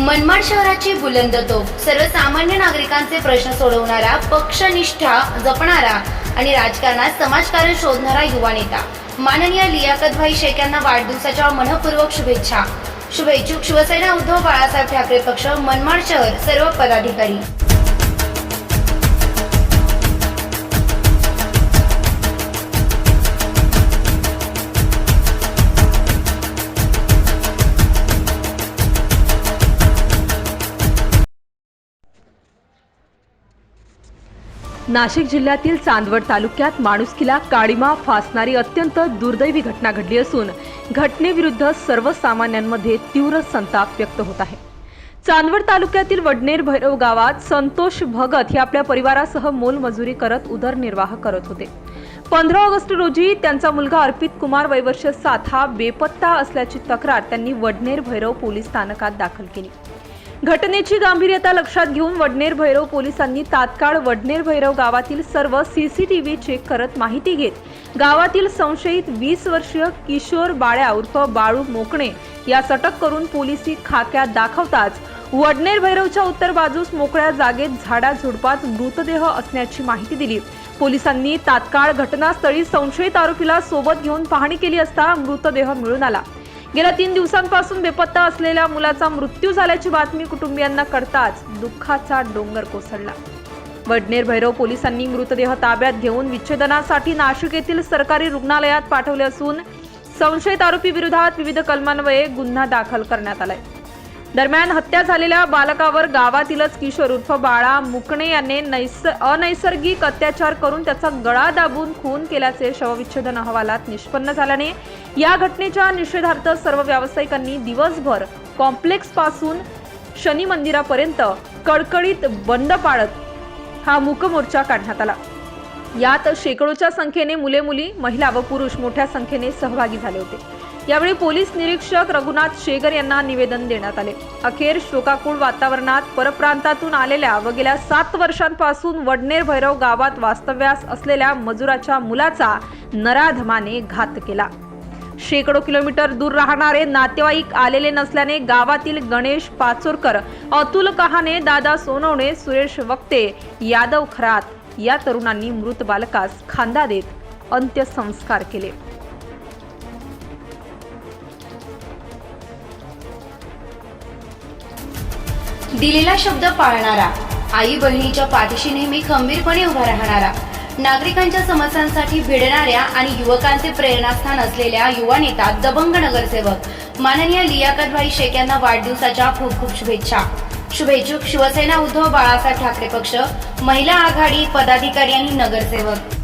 मनमाड शहराची बुलंद तोफ. सर्वसामान्य नागरिकांचे प्रश्न सोडवणारा पक्षनिष्ठा जपणारा आणि राजकारणात समाजकारण शोधणारा युवा नेता. माननीय लियाकतभाई शेख यांना वाढदिवसाच्या मनपूर्वक शुभेच्छा. शुभेच्छुक शिवसेना उद्धव बाळासाहेब ठाकरे पक्ष मनमाड शहर सर्व पदाधिकारी. नाशिक जिल्ह्यातील चांदवड तालुक्यात माणुसकीला काळीमा फासणारी अत्यंत दुर्दैवी घटना घडली असून घटनेविरुद्ध सर्वसामान्यांमध्ये तीव्र संताप व्यक्त होत आहे. चांदवड तालुक्यातील वडनेर भैरव गावात संतोष भगत हे आपल्या परिवारासह मोलमजुरी करत उदरनिर्वाह करत होते. पंधरा ऑगस्ट रोजी त्यांचा मुलगा अर्पित कुमार वैवर्ष सात हा बेपत्ता असल्याची तक्रार त्यांनी वडनेर भैरव पोलीस स्थानकात दाखल केली. घटनेची गांभीर्यता लक्षात घेऊन वडनेर भैरव पोलिसांनी तात्काळ वडनेर भैरव गावातील सर्व सीसीटीव्ही चेक करत माहिती घेत गावातील संशयित वीस वर्षीय किशोर बाळ्या उर्फ बाळू मोकणे यास अटक करून पोलिसी खाक्यात दाखवताच वडनेर भैरवच्या उत्तर बाजूस मोकळ्या जागेत झाडाझुडपात मृतदेह असण्याची माहिती दिली. पोलिसांनी तात्काळ घटनास्थळी संशयित आरोपीला सोबत घेऊन पाहणी केली असता मृतदेह मिळून आला. गेल्या तीन दिवसांपासून बेपत्ता असलेल्या मुलाचा मृत्यू झाल्याची बातमी कुटुंबियांना कळताच दुःखाचा डोंगर कोसळला. वडनेर भैरव पोलिसांनी मृतदेह ताब्यात घेऊन विच्छेदनासाठी नाशिक येथील सरकारी रुग्णालयात पाठवले असून संशयित आरोपी विरोधात विविध कलमान्वये गुन्हा दाखल करण्यात आलाय. दरम्यान हत्या झालेल्या बालकावर गावातीलच किशोर उर्फ बाळा मुकणे याने नैस अनैसर्गिक अत्याचार करून त्याचा गळा दाबून खून केल्याचे शवविच्छेदन अहवालात निष्पन्न झाल्याने या घटनेच्या निषेधार्थ सर्व व्यावसायिकांनी दिवसभर कॉम्प्लेक्सपासून शनी मंदिरापर्यंत कडकडीत बंद पाळत हा मूकमोर्चा काढण्यात आला. यात शेकडोच्या संख्येने मुले मुली महिला व पुरुष मोठ्या संख्येने सहभागी झाले होते. यावेळी पोलीस निरीक्षक रघुनाथ शेगर यांना निवेदन देण्यात आले. अखेर शोकाकुळ वातावरणात परप्रांतातून आलेल्या व गेल्या सात वर्षांपासून वडनेर भैरव गावात वास्तव्यास असलेल्या मजुराच्या मुलाचा नराधमाने घात केला. शेकडो किलोमीटर दूर राहणारे नातेवाईक आलेले नसल्याने गावातील गणेश पाचोरकर अतुल कहाणे दादा सोनवणे सुरेश वक्ते यादव खरात या तरुणांनी मृत बालकास खांदा देत अंत्यसंस्कार केले. दिलेला शब्द पाळणारा आई बहिणीच्या पाठीशी नेहमी खंबीरपणे उभा राहणारा नागरिकांच्या समस्यांसाठी भिडणाऱ्या आणि युवकांचे प्रेरणास्थान असलेल्या युवा नेता दबंग नगरसेवक माननीय लियाकतभाई शेख यांना वाढदिवसाच्या खूप खूप शुभेच्छा. शुभेच्छुक शिवसेना उद्धव बाळासाहेब ठाकरे पक्ष महिला आघाडी पदाधिकारी आणि नगरसेवक.